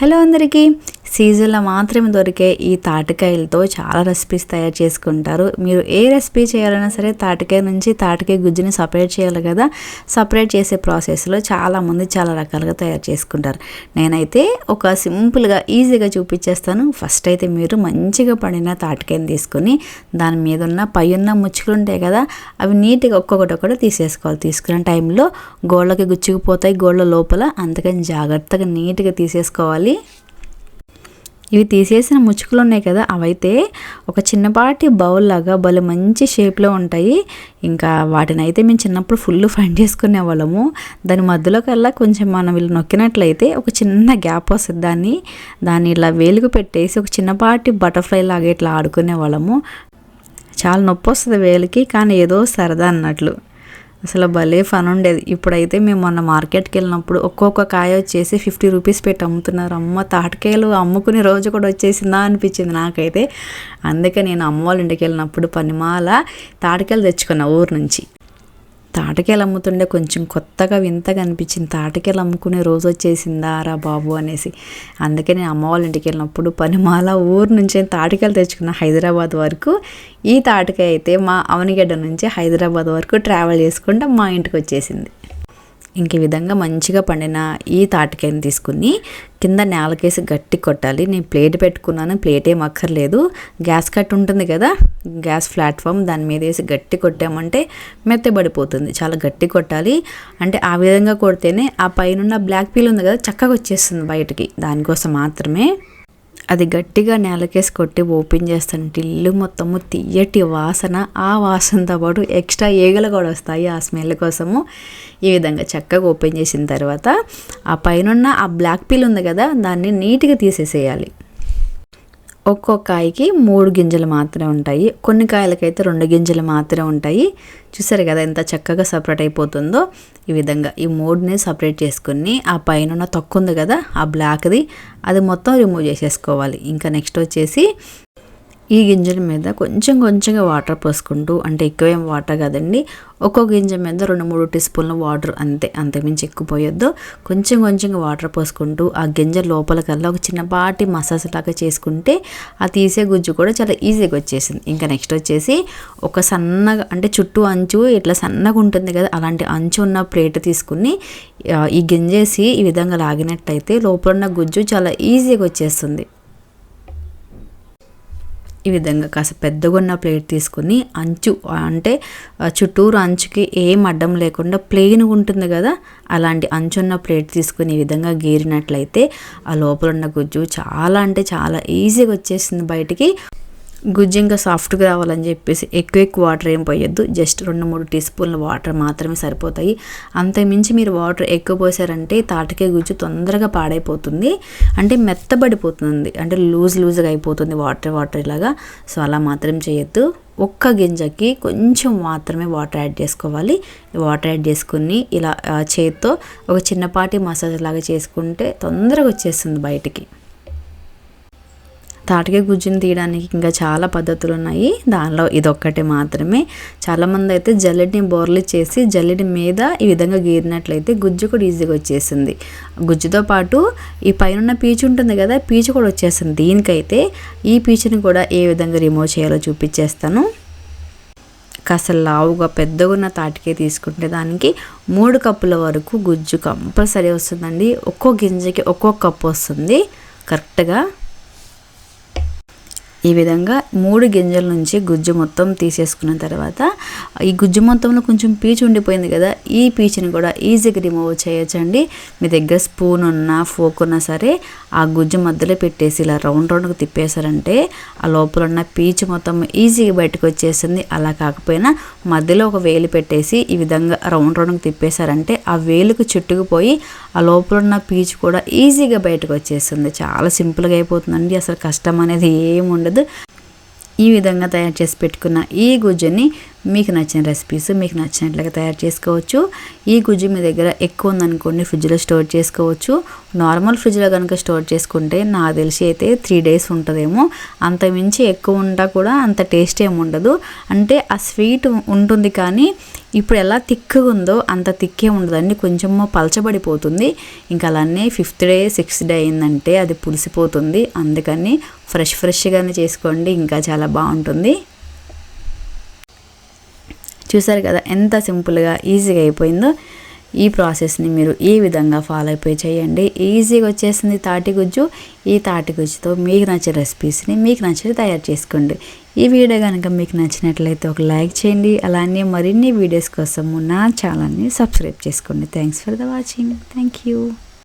Hello అందరికీ. సీజన్లో మాత్రమే దొరికే ఈ తాటికాయలతో చాలా రెసిపీస్ తయారు చేసుకుంటారు. మీరు ఏ రెసిపీ చేయాలన్నా సరే తాటికాయ నుంచి తాటికాయ గుజ్జుని సపరేట్ చేయాలి కదా. సపరేట్ చేసే ప్రాసెస్లో చాలామంది చాలా రకాలుగా తయారు చేసుకుంటారు. నేనైతే ఒక సింపుల్గా ఈజీగా చూపించేస్తాను. ఫస్ట్ అయితే మీరు మంచిగా పడిన తాటికాయని తీసుకొని దాని మీద ఉన్న పై ఉన్న ముచ్చుకులు ఉంటాయి కదా అవి నీట్గా ఒక్కొక్కటి ఒకటి తీసేసుకోవాలి. తీసుకునే టైంలో గోళ్ళకి గుచ్చుకుపోతాయి గోళ్ళ లోపల. అందుకని జాగ్రత్తగా నీట్గా తీసేసుకోవాలి. ఇవి తీసేసిన ముచ్చుకులు ఉన్నాయి కదా అవైతే ఒక చిన్నపాటి బౌల్ లాగా భలే మంచి షేప్లో ఉంటాయి. ఇంకా వాటిని అయితే మేము చిన్నప్పుడు ఫుల్ ఫైండ్ చేసుకునే వాళ్ళము. దాని మధ్యలో కల్లా కొంచెం మనం వీళ్ళు నొక్కినట్లయితే ఒక చిన్న గ్యాప్ వస్తుంది. దాన్ని దాన్ని ఇలా వేలుగు పెట్టేసి ఒక చిన్నపాటి బటర్ఫ్లై లాగా ఇట్లా ఆడుకునే వాళ్ళము. చాలా నొప్పి వస్తుంది వేలికి కానీ ఏదో సరదా అన్నట్లు. అసలు భలే ఫన్ ఉండేది. ఇప్పుడైతే మేము మొన్న మార్కెట్కి వెళ్ళినప్పుడు ఒక్కొక్క కాయ వచ్చేసి ఫిఫ్టీ రూపీస్ పెట్టి అమ్ముతున్నారు. అమ్మ తాటికాయలు అమ్ముకునే రోజు కూడా వచ్చేసిందా అనిపించింది నాకైతే. అందుకే నేను అమ్మ వాళ్ళ ఇంటికి వెళ్ళినప్పుడు పనిమాల తాటికాయలు తెచ్చుకున్నా ఊరు నుంచి. తాటకాయలు అమ్ముతుండే కొంచెం కొత్తగా వింతగా అనిపించింది. తాటికాయలు అమ్ముకునే రోజు వచ్చేసిందా రా బాబు అనేసి. అందుకే నేను అమ్మ వాళ్ళ ఇంటికి వెళ్ళినప్పుడు పనిమాల ఊరు నుంచి తాటికాయలు తెచ్చుకున్న హైదరాబాద్ వరకు ఈ తాటికాయ అయితే మా అవనిగడ్డ నుంచి హైదరాబాద్ వరకు ట్రావెల్ చేసుకుంటూ మా ఇంటికి వచ్చేసింది. ఇంక ఈ విధంగా మంచిగా పండిన ఈ తాటికాయని తీసుకుని కింద నేలకేసి గట్టి కొట్టాలి. నేను ప్లేట్ పెట్టుకున్నాను ప్లేట్ ఏం అక్కర్లేదు గ్యాస్ కట్ ఉంటుంది కదా గ్యాస్ ప్లాట్ఫామ్ దాని మీద వేసి గట్టి కొట్టామంటే మెత్తబడిపోతుంది చాలా గట్టి కొట్టాలి. అంటే ఆ విధంగా కొడితేనే ఆ పైన బ్లాక్ పీల్ ఉంది కదా చక్కగా వచ్చేస్తుంది బయటికి. దానికోసం మాత్రమే అది గట్టిగా నేలకేసి కొట్టి ఓపెన్ చేస్తానంటే ఇల్లు మొత్తము తీయటి వాసన ఆ వాసనతో పాటు ఎక్స్ట్రా ఈగలు కూడా వస్తాయి ఆ స్మెల్ కోసము. ఈ విధంగా చక్కగా ఓపెన్ చేసిన తర్వాత ఆ పైన ఆ బ్లాక్ పీల్ ఉంది కదా దాన్ని నీట్గా తీసేసేయాలి. ఒక్కో కాయకి మూడు గింజలు మాత్రమే ఉంటాయి. కొన్ని కాయలకైతే రెండు గింజలు మాత్రమే ఉంటాయి. చూసారు కదా ఎంత చక్కగా సపరేట్ అయిపోతుందో? ఈ విధంగా ఈ మూడుని సపరేట్ చేసుకుని ఆ పైన ఉన్న తొక్కు ఉంది కదా ఆ బ్లాక్ది అది మొత్తం రిమూవ్ చేసేసుకోవాలి. ఇంకా నెక్స్ట్ వచ్చేసి ఈ గింజల మీద కొంచెం కొంచెంగా వాటర్ పోసుకుంటూ అంటే ఎక్కువేం వాటర్ కాదండి ఒక్కో గింజ మీద రెండు మూడు టీ స్పూన్ల వాటర్ అంతే అంతకుమించి ఎక్కువ పోయొద్దు. కొంచెం కొంచెంగా వాటర్ పోసుకుంటూ ఆ గింజ లోపల కల్లా ఒక చిన్నపాటి మసాజ్ లాగా చేసుకుంటే ఆ తీసే గుజ్జు కూడా చాలా ఈజీగా వచ్చేసింది. ఇంకా నెక్స్ట్ వచ్చేసి ఒక సన్నగా అంటే చుట్టూ అంచు ఇట్లా సన్నగా ఉంటుంది కదా అలాంటి అంచు ఉన్న ప్లేట్ తీసుకుని ఈ గింజేసి ఈ విధంగా లాగినట్టయితే లోపల ఉన్న గుజ్జు చాలా ఈజీగా వచ్చేస్తుంది. ఈ విధంగా కాస్త పెద్దగా ఉన్న ప్లేట్ తీసుకుని అంచు అంటే చుట్టూరు అంచుకి ఏం అడ్డం లేకుండా ప్లెయిన్ ఉంటుంది కదా అలాంటి అంచున్న ప్లేట్ తీసుకుని ఈ విధంగా గీరినట్లయితే ఆ లోపల ఉన్న గుజ్జు చాలా అంటే చాలా ఈజీగా వచ్చేసింది బయటికి. గుజ్జు ఇంకా సాఫ్ట్గా రావాలని చెప్పేసి ఎక్కువ ఎక్కువ వాటర్ ఏం పోయొద్దు. జస్ట్ రెండు మూడు టీ స్పూన్ల వాటర్ మాత్రమే సరిపోతాయి. అంతకుమించి మీరు వాటర్ ఎక్కువ పోసారంటే తాటికాయ గుజ్జు తొందరగా పాడైపోతుంది. అంటే మెత్తబడిపోతుంది. అంటే లూజ్ లూజ్గా అయిపోతుంది వాటర్ వాటర్ ఇలాగా. సో అలా మాత్రం చేయొద్దు. ఒక్క గింజకి కొంచెం మాత్రమే వాటర్ యాడ్ చేసుకోవాలి. వాటర్ యాడ్ చేసుకుని ఇలా చేత్తో ఒక చిన్నపాటి మసాజ్ లాగా చేసుకుంటే తొందరగా వచ్చేస్తుంది బయటికి. తాటికాయ గుజ్జుని తీయడానికి ఇంకా చాలా పద్ధతులు ఉన్నాయి దానిలో ఇదొక్కటి మాత్రమే. చాలామంది అయితే జల్లెడిని బోర్లు చేసి జల్లెడి మీద ఈ విధంగా గీరినట్లయితే గుజ్జు కూడా ఈజీగా వచ్చేసింది. గుజ్జుతో పాటు ఈ పైన పీచు ఉంటుంది కదా పీచు కూడా వచ్చేసింది. దీనికైతే ఈ పీచుని కూడా ఏ విధంగా రిమూవ్ చేయాలో చూపించేస్తాను. కాస్త లావుగా పెద్దగా ఉన్న తాటికే తీసుకుంటే దానికి మూడు కప్పుల వరకు గుజ్జు కంపల్సరీ వస్తుందండి. ఒక్కో గింజకి ఒక్కో కప్పు వస్తుంది. కరెక్ట్గా ఈ విధంగా మూడు గింజల నుంచి గుజ్జు మొత్తం తీసేసుకున్న తర్వాత ఈ గుజ్జు మొత్తంలో కొంచెం పీచు ఉండిపోయింది కదా ఈ పీచుని కూడా ఈజీగా రిమూవ్ చేయొచ్చండి. మీ దగ్గర స్పూన్ ఉన్నా ఫోక్ ఉన్నా సరే ఆ గుజ్జు మధ్యలో పెట్టేసి ఇలా రౌండ్ రౌండ్కి తిప్పేశారంటే ఆ లోపల ఉన్న పీచు మొత్తం ఈజీగా బయటకు వచ్చేసింది అలా కాకపోయినా మధ్యలో ఒక వేలు పెట్టేసి ఈ విధంగా రౌండ్ రౌండ్కి తిప్పేశారంటే ఆ వేలుకు చుట్టుకుపోయి ఆ లోపల ఉన్న పీచు కూడా ఈజీగా బయటకు వచ్చేస్తుంది. చాలా సింపుల్గా అయిపోతుందండి. అసలు కష్టం అనేది ఏమి ఉండదు ఈ విధంగా తయారు చేసి పెట్టుకున్న ఈ గుజ్జుని మీకు నచ్చిన రెసిపీస్ మీకు నచ్చినట్లుగా తయారు చేసుకోవచ్చు. ఈ గుజ్జు మీ దగ్గర ఎక్కువ ఉందనుకోండి ఫ్రిడ్జ్లో స్టోర్ చేసుకోవచ్చు. నార్మల్ ఫ్రిడ్జ్లో కనుక స్టోర్ చేసుకుంటే నాకు తెలిసి అయితే త్రీ డేస్ ఉంటుందేమో. అంత మించి ఎక్కువ ఉంటా కూడా అంత టేస్ట్ ఏమి ఉండదు. అంటే ఆ స్వీట్ ఉంటుంది కానీ ఇప్పుడు ఎలా తిక్కుగా ఉందో అంత తిక్కే ఉండదండి కొంచెం పలచబడిపోతుంది. ఇంకా అలానే ఫిఫ్త్ డే సిక్స్త్ డే అయిందంటే అది పులిసిపోతుంది. అందుకని ఫ్రెష్ ఫ్రెష్గానే చేసుకోండి. ఇంకా చాలా బాగుంటుంది. చూసారు కదా ఎంత సింపుల్గా ఈజీగా అయిపోయిందో ఈ ప్రాసెస్ని మీరు ఈ విధంగా ఫాలో అయిపోయి చేయండి. ఈజీగా వచ్చేసింది తాటి గుజ్జు. ఈ తాటి గుజ్జుతో మీకు నచ్చే రెసిపీస్ని మీకు నచ్చేది తయారు చేసుకోండి. ఈ వీడియో కనుక మీకు నచ్చినట్లయితే ఒక లైక్ చేయండి. అలానే మరిన్ని వీడియోస్ కోసం నా ఛానల్ని సబ్స్క్రైబ్ చేసుకోండి. Thanks for the watching thank you